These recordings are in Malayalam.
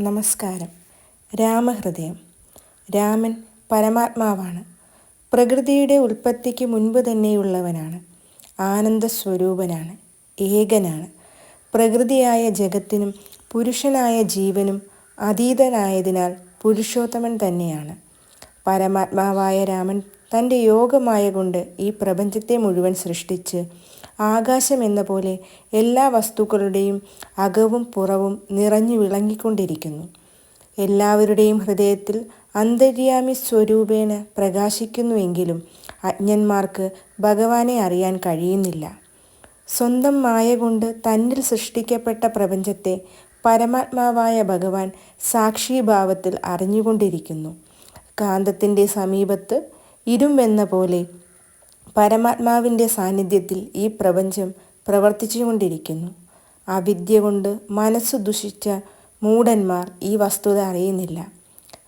നമസ്കാരം. രാമഹൃദയം. രാമൻ പരമാത്മാവാണ്. പ്രകൃതിയുടെ ഉൽപ്പത്തിക്ക് മുൻപ് തന്നെയുള്ളവനാണ്. ആനന്ദസ്വരൂപനാണ്. ഏകനാണ്. പ്രകൃതിയായ ജഗത്തിനും പുരുഷനായ ജീവനും അതീതനായതിനാൽ പുരുഷോത്തമൻ തന്നെയാണ്. പരമാത്മാവായ രാമൻ തന്റെ യോഗമായ കൊണ്ട് ഈ പ്രപഞ്ചത്തെ മുഴുവൻ സൃഷ്ടിച്ച് ആകാശം എന്ന പോലെ എല്ലാ വസ്തുക്കളുടെയും അകവും പുറവും നിറഞ്ഞു വിളങ്ങിക്കൊണ്ടിരിക്കുന്നു. എല്ലാവരുടെയും ഹൃദയത്തിൽ അന്തര്യാമി സ്വരൂപേണ പ്രകാശിക്കുന്നുവെങ്കിലും അജ്ഞന്മാർക്ക് ഭഗവാനെ അറിയാൻ കഴിയുന്നില്ല. സ്വന്തം മായ കൊണ്ട് തന്നിൽ സൃഷ്ടിക്കപ്പെട്ട പ്രപഞ്ചത്തെ പരമാത്മാവായ ഭഗവാൻ സാക്ഷിഭാവത്തിൽ അറിഞ്ഞുകൊണ്ടിരിക്കുന്നു. കാന്തത്തിന്റെ സമീപത്ത് ഇരുമ്പെന്ന പോലെ പരമാത്മാവിന്റെ സാന്നിധ്യത്തിൽ ഈ പ്രപഞ്ചം പ്രവർത്തിച്ചുകൊണ്ടിരിക്കുന്നു. അവിദ്യ കൊണ്ട് മനസ്സ് ദുഷിച്ച മൂഢന്മാർ ഈ വസ്തുത അറിയുന്നില്ല.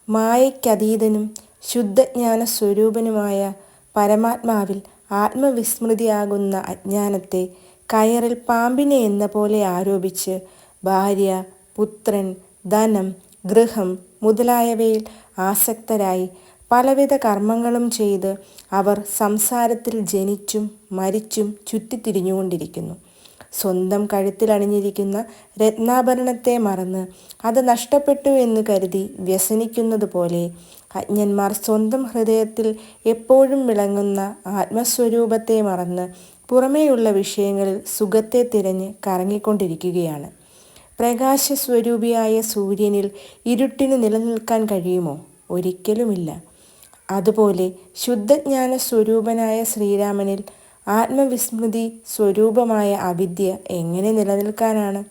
മായയ്ക്കതീതനും ശുദ്ധജ്ഞാന സ്വരൂപനുമായ പരമാത്മാവിൽ ആത്മവിസ്മൃതിയാകുന്ന അജ്ഞാനത്തെ കയറിൽ പാമ്പിനെ എന്ന പോലെ ആരോപിച്ച് ഭാര്യ പുത്രൻ ധനം ഗൃഹം മുതലായവയിൽ ആസക്തരായി പലവിധ കർമ്മങ്ങളും ചെയ്ത് അവർ സംസാരത്തിൽ ജനിച്ചും മരിച്ചും ചുറ്റിത്തിരിഞ്ഞുകൊണ്ടിരിക്കുന്നു. സ്വന്തം കഴുത്തിലണിഞ്ഞിരിക്കുന്ന രത്നാഭരണത്തെ മറന്ന് അത് നഷ്ടപ്പെട്ടു എന്ന് കരുതി വ്യസനിക്കുന്നത് പോലെ അജ്ഞന്മാർ സ്വന്തം ഹൃദയത്തിൽ എപ്പോഴും വിളങ്ങുന്ന ആത്മസ്വരൂപത്തെ മറന്ന് പുറമേയുള്ള വിഷയങ്ങളിൽ സുഖത്തെ തിരഞ്ഞ് കറങ്ങിക്കൊണ്ടിരിക്കുകയാണ്. പ്രകാശസ്വരൂപിയായ സൂര്യനിൽ ഇരുട്ടിന് നിലനിൽക്കാൻ കഴിയുമോ? ഒരിക്കലുമില്ല. അതുപോലെ ശുദ്ധജ്ഞാന സ്വരൂപനായ ശ്രീരാമനിൽ ആത്മവിസ്മൃതി സ്വരൂപമായ അവിദ്യ എങ്ങനെ നിലനിൽക്കാനാണ്?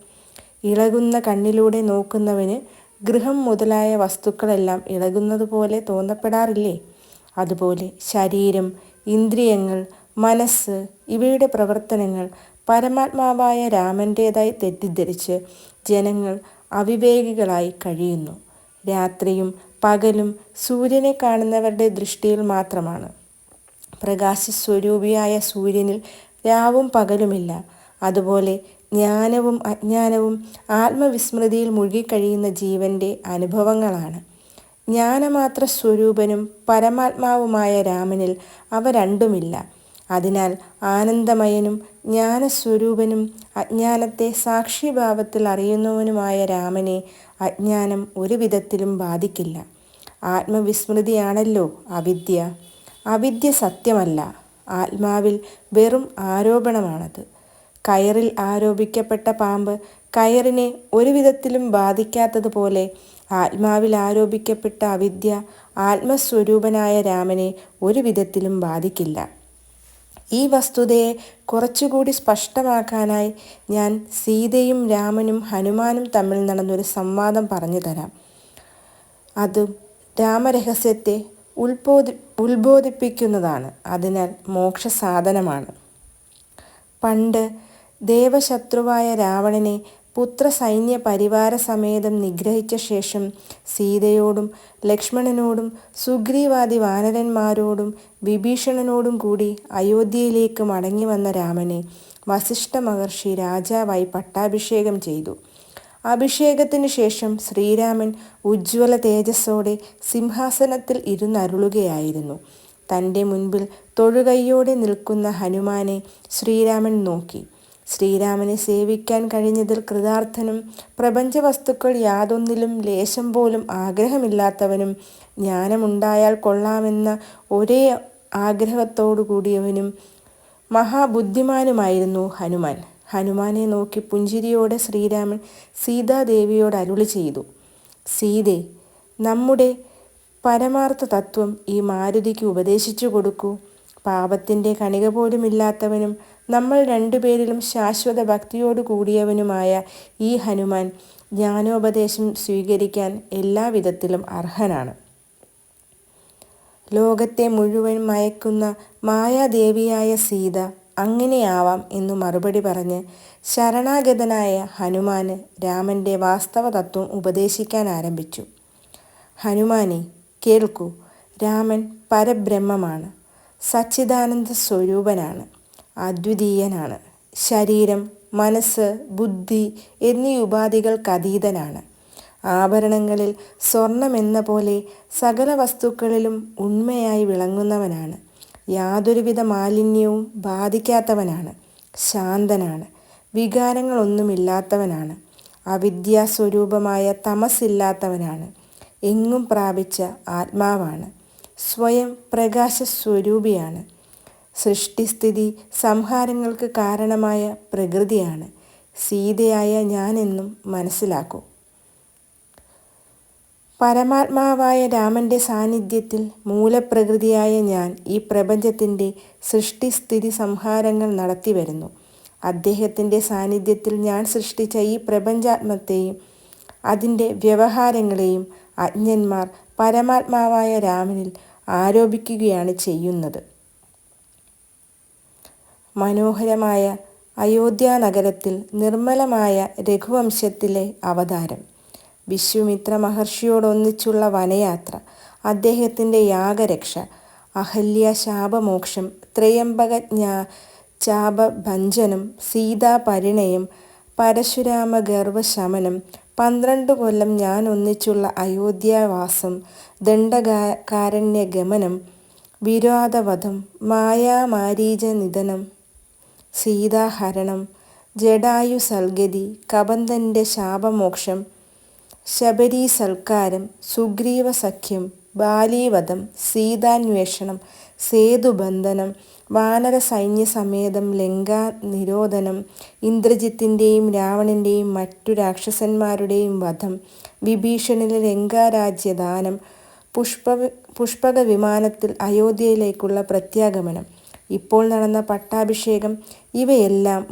ഇളകുന്ന കണ്ണിലൂടെ നോക്കുന്നവന് ഗൃഹം മുതലായ വസ്തുക്കളെല്ലാം ഇളകുന്നത് പോലെ തോന്നപ്പെടാറില്ലേ? അതുപോലെ ശരീരം ഇന്ദ്രിയങ്ങൾ മനസ്സ് ഇവയുടെ പ്രവർത്തനങ്ങൾ പരമാത്മാവായ രാമന്റേതായി തെറ്റിദ്ധരിച്ച് ജനങ്ങൾ അവിവേകികളായി കഴിയുന്നു. രാത്രിയും പകലും സൂര്യനെ കാണുന്നവരുടെ ദൃഷ്ടിയിൽ മാത്രമാണ്. പ്രകാശസ്വരൂപിയായ സൂര്യനിൽ രാവും പകലുമില്ല. അതുപോലെ ജ്ഞാനവും അജ്ഞാനവും ആത്മവിസ്മൃതിയിൽ മുഴുകിക്കഴിയുന്ന ജീവന്റെ അനുഭവങ്ങളാണ്. ജ്ഞാനമാത്ര സ്വരൂപനും പരമാത്മാവുമായ രാമനിൽ അവ രണ്ടുമില്ല. അതിനാൽ ആനന്ദമയനും ജ്ഞാനസ്വരൂപനും അജ്ഞാനത്തെ സാക്ഷിഭാവത്തിൽ അറിയുന്നവനുമായ രാമനെ അജ്ഞാനം ഒരു വിധത്തിലും ബാധിക്കില്ല. ആത്മവിസ്മൃതിയാണല്ലോ അവിദ്യ. അവിദ്യ സത്യമല്ല. ആത്മാവിൽ വെറും ആരോപണമാണത്. കയറിൽ ആരോപിക്കപ്പെട്ട പാമ്പ് കയറിനെ ഒരു വിധത്തിലും ബാധിക്കാത്തതുപോലെ ആത്മാവിൽ ആരോപിക്കപ്പെട്ട അവിദ്യ ആത്മസ്വരൂപനായ രാമനെ ഒരു വിധത്തിലും ബാധിക്കില്ല. ഈ വസ്തുതയെ കുറച്ചുകൂടി സ്പഷ്ടമാക്കാനായി ഞാൻ സീതയും രാമനും ഹനുമാനും തമ്മിൽ നടന്നൊരു സംവാദം പറഞ്ഞു തരാം. അതും രാമരഹസ്യത്തെ ഉത്ബോധി ഉത്ബോധിപ്പിക്കുന്നതാണ്. അതിനാൽ മോക്ഷസാധനമാണ്. പണ്ട് ദേവശത്രുവായ രാവണനെ പുത്രസൈന്യ പരിവാര സമേതം നിഗ്രഹിച്ച ശേഷം സീതയോടും ലക്ഷ്മണനോടും സുഗ്രീവാദി വാനരന്മാരോടും വിഭീഷണനോടും കൂടി അയോധ്യയിലേക്ക് മടങ്ങി വന്ന രാമനെ വസിഷ്ഠ മഹർഷി രാജാവായി പട്ടാഭിഷേകം ചെയ്തു. അഭിഷേകത്തിനു ശേഷം ശ്രീരാമൻ ഉജ്ജ്വല തേജസ്സോടെ സിംഹാസനത്തിൽ ഇരുന്നരുളുകയായിരുന്നു. തന്റെ മുൻപിൽ തൊഴുകൈയോടെ നിൽക്കുന്ന ഹനുമാനെ ശ്രീരാമൻ നോക്കി. ശ്രീരാമനെ സേവിക്കാൻ കഴിഞ്ഞതിൽ കൃതാർത്ഥനും പ്രപഞ്ച വസ്തുക്കൾ യാതൊന്നിലും ലേശം പോലും ആഗ്രഹമില്ലാത്തവനും ജ്ഞാനമുണ്ടായാൽ കൊള്ളാമെന്ന ഒരേ ആഗ്രഹത്തോടു കൂടിയവനും മഹാബുദ്ധിമാനുമായിരുന്നു ഹനുമാൻ. ഹനുമാനെ നോക്കി പുഞ്ചിരിയോടെ ശ്രീരാമൻ സീതാദേവിയോട് അരുളി ചെയ്തു. സീതേ നമ്മുടെ പരമാർത്ഥ തത്വം ഈ മാരുതിക്ക് ഉപദേശിച്ചു കൊടുക്കൂ. പാപത്തിന്റെ കണിക പോലുമില്ലാത്തവനും നമ്മൾ രണ്ടുപേരിലും ശാശ്വത ഭക്തിയോടു കൂടിയവനുമായ ഈ ഹനുമാൻ ജ്ഞാനോപദേശം സ്വീകരിക്കാൻ എല്ലാവിധത്തിലും അർഹനാണ്. ലോകത്തെ മുഴുവൻ മയക്കുന്ന മായാദേവിയായ സീത അങ്ങനെയാവാം എന്നു മറുപടി പറഞ്ഞ് ശരണാഗതനായ ഹനുമാന് രാമന്റെ വാസ്തവ തത്വം ഉപദേശിക്കാൻ ആരംഭിച്ചു. ഹനുമാനെ കേൾക്കൂ രാമൻ പരബ്രഹ്മമാണ്. സച്ചിദാനന്ദ സ്വരൂപനാണ്. അദ്വിതീയനാണ്. ശരീരം മനസ്സ് ബുദ്ധി എന്നീ ഉപാധികൾക്ക് അതീതനാണ്. ആഭരണങ്ങളിൽ സ്വർണമെന്ന പോലെ സകല വസ്തുക്കളിലും ഉണ്മയായി വിളങ്ങുന്നവനാണ്. യാതൊരുവിധ മാലിന്യവും ബാധിക്കാത്തവനാണ്. ശാന്തനാണ്. വികാരങ്ങളൊന്നുമില്ലാത്തവനാണ്. അവിദ്യാസ്വരൂപമായ തമസില്ലാത്തവനാണ് എങ്ങും പ്രാപിച്ച ആത്മാവാണ്. സ്വയം പ്രകാശ പ്രകാശസ്വരൂപിയാണ്. സൃഷ്ടിസ്ഥിതി സംഹാരങ്ങൾക്ക് കാരണമായ പ്രകൃതിയാണ്. സീതയായ ഞാനെന്നും മനസ്സിലാക്കൂ. പരമാത്മാവായ രാമന്റെ സാന്നിധ്യത്തിൽ മൂലപ്രകൃതിയായ ഞാൻ ഈ പ്രപഞ്ചത്തിന്റെ സൃഷ്ടിസ്ഥിതി സംഹാരങ്ങൾ നടത്തി വരുന്നു അദ്ദേഹത്തിന്റെ സാന്നിധ്യത്തിൽ ഞാൻ സൃഷ്ടിച്ച ഈ പ്രപഞ്ചാത്മത്തെയും അതിന്റെ വ്യവഹാരങ്ങളെയും അജ്ഞന്മാർ പരമാത്മാവായ രാമനിൽ ആരോപിക്കുകയാണ് ചെയ്യുന്നത്. മനോഹരമായ അയോധ്യ നഗരത്തിൽ നിർമ്മലമായ രഘുവംശത്തിലെ അവതാരം. വിശ്വമിത്ര മഹർഷിയോടൊന്നിച്ചുള്ള വനയാത്ര അദ്ദേഹത്തിന്റെ യാഗരക്ഷ അഹല്യ ശാപമോക്ഷം ത്രയംബകജ്ഞ ചാപഭഞ്ജനം സീതാപരിണയം പരശുരാമ ഗർവശമനം പന്ത്രണ്ട് കൊല്ലം ഞാൻ ഒന്നിച്ചുള്ള അയോധ്യാവാസം ദണ്ഡകാരണ്യ ഗമനം വിരോധവധം മായാമാരീച നിധനം സീതാഹരണം ജഡായു സൽഗതി കബന്ധന്റെ ശാപമോക്ഷം ശബരീസൽക്കാരം സുഗ്രീവ സഖ്യം ബാലീവധം സീതാന്വേഷണം സേതുബന്ധനം വാനര സൈന്യസമേതം ലങ്കാ നിരോധനം ഇന്ദ്രജിത്തിന്റെയും രാവണന്റെയും മറ്റു രാക്ഷസന്മാരുടെയും വധം വിഭീഷണിലെ ലങ്കാരാജ്യദാനം പുഷ്പ പുഷ്പക വിമാനത്തിൽ അയോധ്യയിലേക്കുള്ള പ്രത്യാഗമനം. ഇപ്പോൾ നടന്ന പട്ടാഭിഷേകം ഇവയെല്ലാം